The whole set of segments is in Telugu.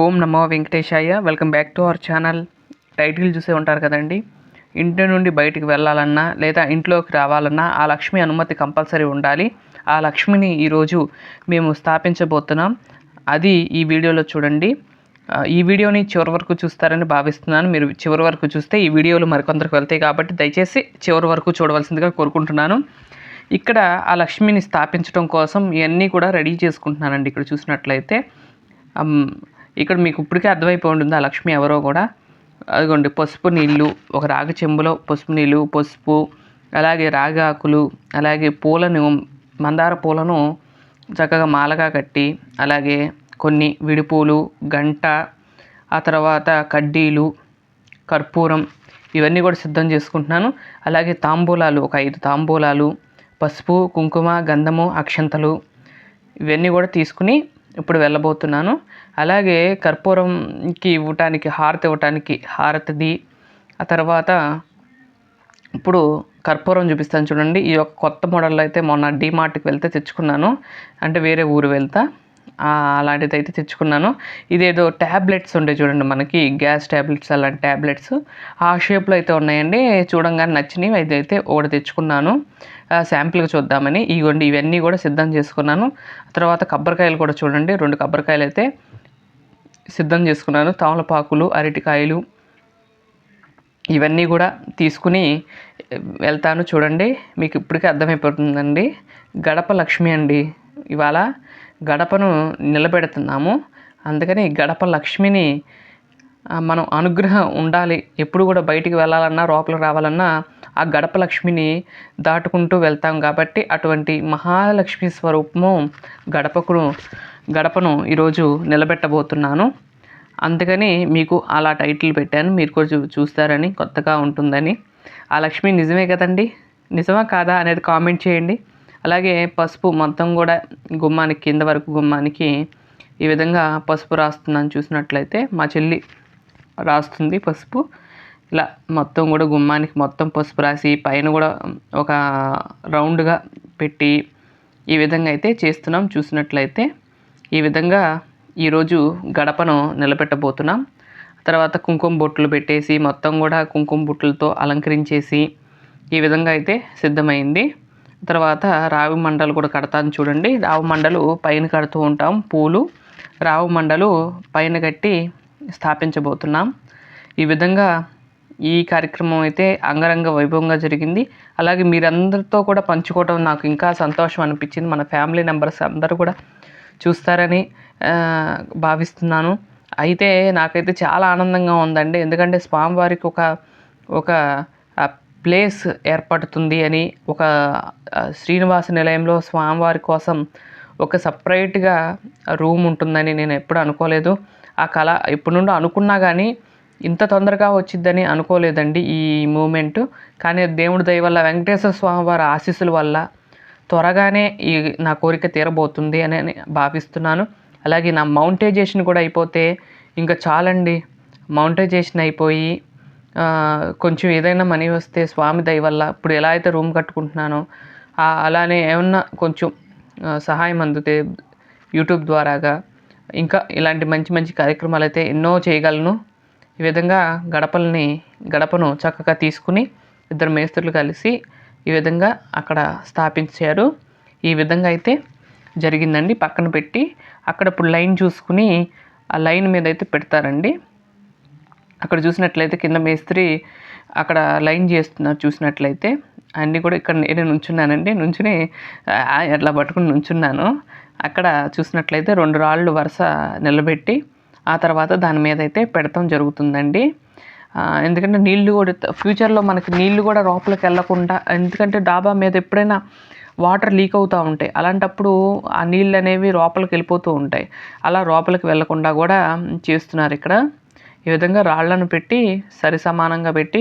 ఓం నమో వెంకటేశాయ. Welcome back to our channel. Title చూసే ఉంటారు కదండి. ఇంటి నుండి బయటికి వెళ్ళాలన్నా లేదా ఇంట్లోకి రావాలన్నా ఆ లక్ష్మి అనుమతి కంపల్సరీ ఉండాలి. ఆ లక్ష్మిని ఈరోజు మేము స్థాపించబోతున్నాం. అది ఈ వీడియోలో చూడండి. ఈ వీడియోని చివరి వరకు చూస్తారని భావిస్తున్నాను. మీరు చివరి వరకు చూస్తే ఈ వీడియోలు మరికొందరికి వెళ్తాయి కాబట్టి దయచేసి చివరి వరకు చూడవలసిందిగా కోరుకుంటున్నాను. ఇక్కడ ఆ లక్ష్మిని స్థాపించడం కోసం ఇవన్నీ కూడా రెడీ చేసుకుంటున్నానండి ఇక్కడ చూసినట్లయితే. ఇక్కడ మీకు ఇప్పటికే అర్థమైపోయి ఉంటుంది ఆ లక్ష్మి ఎవరో కూడా. అదిగోండి పసుపు నీళ్ళు ఒక రాగి చెంబులో పసుపు నీళ్ళు పసుపు అలాగే రాగి ఆకులు అలాగే పూలను మందార పూలను చక్కగా మాలగా కట్టి అలాగే కొన్ని విడిపూలు గంట ఆ తర్వాత కడ్డీలు కర్పూరం ఇవన్నీ కూడా సిద్ధం చేసుకుంటున్నాను. అలాగే తాంబూలాలు ఒక ఐదు తాంబూలాలు పసుపు కుంకుమ గంధము అక్షంతలు ఇవన్నీ కూడా తీసుకుని ఇప్పుడు వెళ్ళబోతున్నాను. అలాగే కర్పూరంకి ఇవ్వటానికి హారతి ఇవ్వటానికి హారతిది ఆ తర్వాత ఇప్పుడు కర్పూరం చూపిస్తాను చూడండి. ఈ యొక్క కొత్త మోడల్ అయితే మొన్న డీమార్ట్కి వెళ్తే తెచ్చుకున్నాను. అంటే వేరే ఊరు వెళ్తా. అలాంటిది అయితే తెచ్చుకున్నాను. ఇదేదో ట్యాబ్లెట్స్ ఉండే చూడండి మనకి. గ్యాస్ ట్యాబ్లెట్స్ అలాంటి ట్యాబ్లెట్స్ ఆ షేప్లో అయితే ఉన్నాయండి. చూడంగానే నచ్చినవి అయితే అయితే ఒకటి తెచ్చుకున్నాను. శాంపుల్గా శాంపిల్గా చూద్దామని. ఇగోండి ఇవన్నీ కూడా సిద్ధం చేసుకున్నాను. తర్వాత కొబ్బరికాయలు కూడా చూడండి. రెండు కొబ్బరికాయలు అయితే సిద్ధం చేసుకున్నాను. తమలపాకులు అరటికాయలు ఇవన్నీ కూడా తీసుకుని వెళ్తాను చూడండి. మీకు ఇప్పటికే అర్థమైపోతుందండి. గడప లక్ష్మి అండి. ఇవాళ గడపను నిలబెడుతున్నాము. అందుకని గడప లక్ష్మిని మనం అనుగ్రహం ఉండాలి. ఎప్పుడు కూడా బయటికి వెళ్ళాలన్నా లోపలికి రావాలన్నా ఆ గడప లక్ష్మిని దాటుకుంటూ వెళ్తాం కాబట్టి అటువంటి మహాలక్ష్మి స్వరూపము గడపకును గడపను ఈరోజు నిలబెట్టబోతున్నాను. అందుకని మీకు అలా టైటిల్ పెట్టాను. మీరు కూడా చూస్తారని కొత్తగా ఉంటుందని. ఆ లక్ష్మి నిజమే కదండి? నిజమా కాదా అనేది కామెంట్ చేయండి. అలాగే పసుపు మొత్తం కూడా గుమ్మానికి కింద వరకు గుమ్మానికి ఈ విధంగా పసుపు రాస్తున్నాను చూసినట్లయితే మా చెల్లి రాస్తుంది పసుపు. ఇలా మొత్తం కూడా గుమ్మానికి మొత్తం పసుపు రాసి పైన కూడా ఒక రౌండ్గా పెట్టి ఈ విధంగా అయితే చేస్తున్నాం చూసినట్లయితే. ఈ విధంగా ఈరోజు గడపను నిలబెట్టబోతున్నాం. తర్వాత కుంకుమ బొట్లు పెట్టేసి మొత్తం కూడా కుంకుమ బొట్లతో అలంకరించేసి ఈ విధంగా అయితే సిద్ధమైంది. తర్వాత రావి మండలు కూడా కడతాను చూడండి. రావి మండలు పైన కడుతూ ఉంటాం. పూలు రావి మండలు పైన కట్టి స్థాపించబోతున్నాం. ఈ విధంగా ఈ కార్యక్రమం అయితే అంగరంగ వైభవంగా జరిగింది. అలాగే మీరందరితో కూడా పంచుకోవడం నాకు ఇంకా సంతోషం అనిపించింది. మన ఫ్యామిలీ మెంబర్స్ అందరూ కూడా చూస్తారని భావిస్తున్నాను. అయితే నాకైతే చాలా ఆనందంగా ఉందండి. ఎందుకంటే స్వామివారికి ఒక ఒక ప్లేస్ ఏర్పడుతుంది అని ఒక శ్రీనివాస నిలయంలో స్వామివారి కోసం ఒక సపరేట్గా రూమ్ ఉంటుందని నేను ఎప్పుడు అనుకోలేదు. ఆ కళ ఎప్పటి నుండో అనుకున్నా కానీ ఇంత తొందరగా వచ్చిద్దని అనుకోలేదండి ఈ మూమెంట్. కానీ దేవుడి దయ వల్ల వెంకటేశ్వర స్వామి వారి ఆశీస్సుల వల్ల త్వరగానే ఈ నా కోరిక తీరబోతుంది అని భావిస్తున్నాను. అలాగే నా మౌంటైజేషన్ కూడా అయిపోతే ఇంకా చాలండి. మౌంటైజేషన్ అయిపోయి కొంచెం ఏదైనా మనీ వస్తే స్వామి దయ వల్ల ఇప్పుడు ఎలా అయితే రూమ్ కట్టుకుంటున్నానో అలానే ఏమన్నా కొంచెం సహాయం అందితే యూట్యూబ్ ద్వారాగా ఇంకా ఇలాంటి మంచి మంచి కార్యక్రమాలు అయితే ఎన్నో చేయగలను. ఈ విధంగా గడపల్ని గడపను చక్కగా తీసుకుని ఇద్దరు మేస్త్రులు కలిసి ఈ విధంగా అక్కడ స్థాపించారు. ఈ విధంగా అయితే జరిగిందండి. పక్కన పెట్టి అక్కడ ఇప్పుడు లైన్ చూసుకుని ఆ లైన్ మీద అయితే పెడతారండి. అక్కడ చూసినట్లయితే కింద మేస్త్రి అక్కడ లైన్ చేస్తున్నారు చూసినట్లయితే. అన్నీ కూడా ఇక్కడ నేను నుంచున్నానండి. నుంచుని ఆ, అట్లా పట్టుకుని నుంచున్నాను. అక్కడ చూసినట్లయితే రెండు రాళ్ళు వరుస నిలబెట్టి ఆ తర్వాత దాని మీద అయితే పెడతాం జరుగుతుందండి. ఎందుకంటే నీళ్ళు కూడా ఫ్యూచర్లో మనకి నీళ్ళు కూడా లోపలికి వెళ్ళకుండా ఎందుకంటే డాబా మీద ఎప్పుడైనా వాటర్ లీక్ అవుతూ ఉంటాయి. అలాంటప్పుడు ఆ నీళ్ళు అనేవి లోపలికి వెళ్ళిపోతూ ఉంటాయి. అలా లోపలికి వెళ్ళకుండా కూడా చేస్తున్నారు ఇక్కడ. ఈ విధంగా రాళ్ళను పెట్టి సరి సమానంగా పెట్టి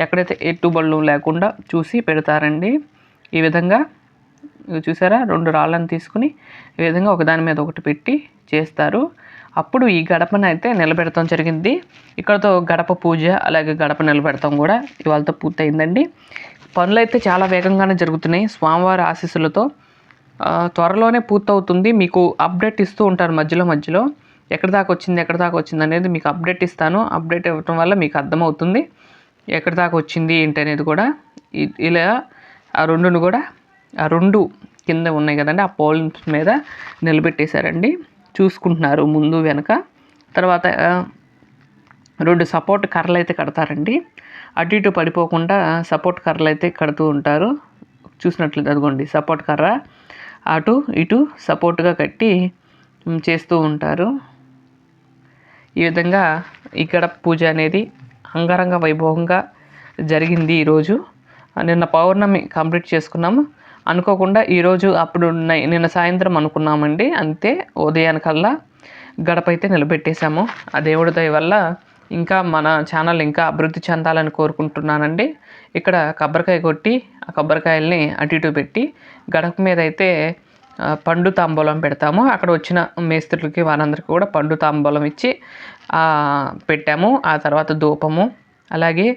ఎక్కడైతే ఎట్టుబళ్ళు లేకుండా చూసి పెడతారండి. ఈ విధంగా చూసారా? రెండు రాళ్ళను తీసుకుని ఈ విధంగా ఒకదాని మీద ఒకటి పెట్టి చేస్తారు. అప్పుడు ఈ గడపను అయితే నిలబెడతాం జరిగింది. ఇక్కడతో గడప పూజ అలాగే గడప నిలబెడతాం కూడా. ఇవాళతో పూర్తయిందండి. పనులు అయితే చాలా వేగంగానే జరుగుతున్నాయి. స్వామివారి ఆశీస్సులతో త్వరలోనే పూర్తవుతుంది. మీకు అప్డేట్ ఇస్తూ ఉంటారు మధ్యలో మధ్యలో. ఎక్కడి దాకా వచ్చింది ఎక్కడి దాకా వచ్చింది అనేది మీకు అప్డేట్ ఇస్తాను. అప్డేట్ ఇవ్వటం వల్ల మీకు అర్థమవుతుంది. ఎక్కడి దాకా వచ్చింది ఏంటి అనేది కూడా. ఇలా ఆ రెండును కూడా ఆ రెండు కింద ఉన్నాయి కదండి. ఆ పోల్స్ మీద నిలబెట్టేశారండి. చూసుకుంటున్నారు ముందు వెనక. తర్వాత రెండు సపోర్ట్ కర్రలు అయితే కడతారండి. అటు ఇటు పడిపోకుండా సపోర్ట్ కర్రలు అయితే కడుతూ ఉంటారు. చూసినట్లయితే అదిగోండి సపోర్ట్ కర్ర. అటు ఇటు సపోర్ట్గా కట్టి చేస్తూ ఉంటారు. ఈ విధంగా ఇక్కడ పూజ అనేది అంగరంగ వైభవంగా జరిగింది ఈరోజు. నిన్న పౌర్ణమి కంప్లీట్ చేసుకున్నాము. అనుకోకుండా ఈరోజు అప్పుడు నిన్న సాయంత్రం అనుకున్నామండి. అంతే ఉదయానికల్లా గడప అయితే నిలబెట్టేశాము. ఆ దేవుడి దయ వల్ల ఇంకా మన ఛానల్ ఇంకా అభివృద్ధి చెందాలని కోరుకుంటున్నానండి. ఇక్కడ కొబ్బరికాయ కొట్టి ఆ కొబ్బరికాయల్ని అటు ఇటు పెట్టి గడప మీద అయితే పండు తాంబూలం పెడతాము. అక్కడ వచ్చిన మేస్త్రులకి వారందరికీ కూడా పండు తాంబూలం ఇచ్చి పెట్టాము. ఆ తర్వాత ధూపము. అలాగే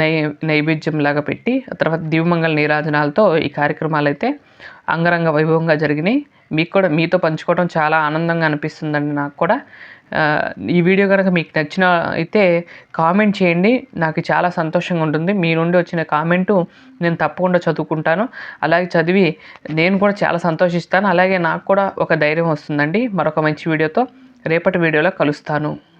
నై నైవేద్యం లాగా పెట్టి ఆ తర్వాత దివ్యమంగళ నీరాజనాలతో ఈ కార్యక్రమాలు అయితే అంగరంగ వైభవంగా జరిగినాయి. మీకు కూడా మీతో పంచుకోవడం చాలా ఆనందంగా అనిపిస్తుందండి నాకు కూడా. ఈ వీడియో కనుక మీకు నచ్చిన అయితే కామెంట్ చేయండి. నాకు చాలా సంతోషంగా ఉంటుంది. మీ నుండి వచ్చిన కామెంటు నేను తప్పకుండా చదువుకుంటాను. అలాగే చదివి నేను కూడా చాలా సంతోషిస్తాను. అలాగే నాకు కూడా ఒక ధైర్యం వస్తుందండి. మరొక మంచి వీడియోతో రేపటి వీడియోలో కలుస్తాను.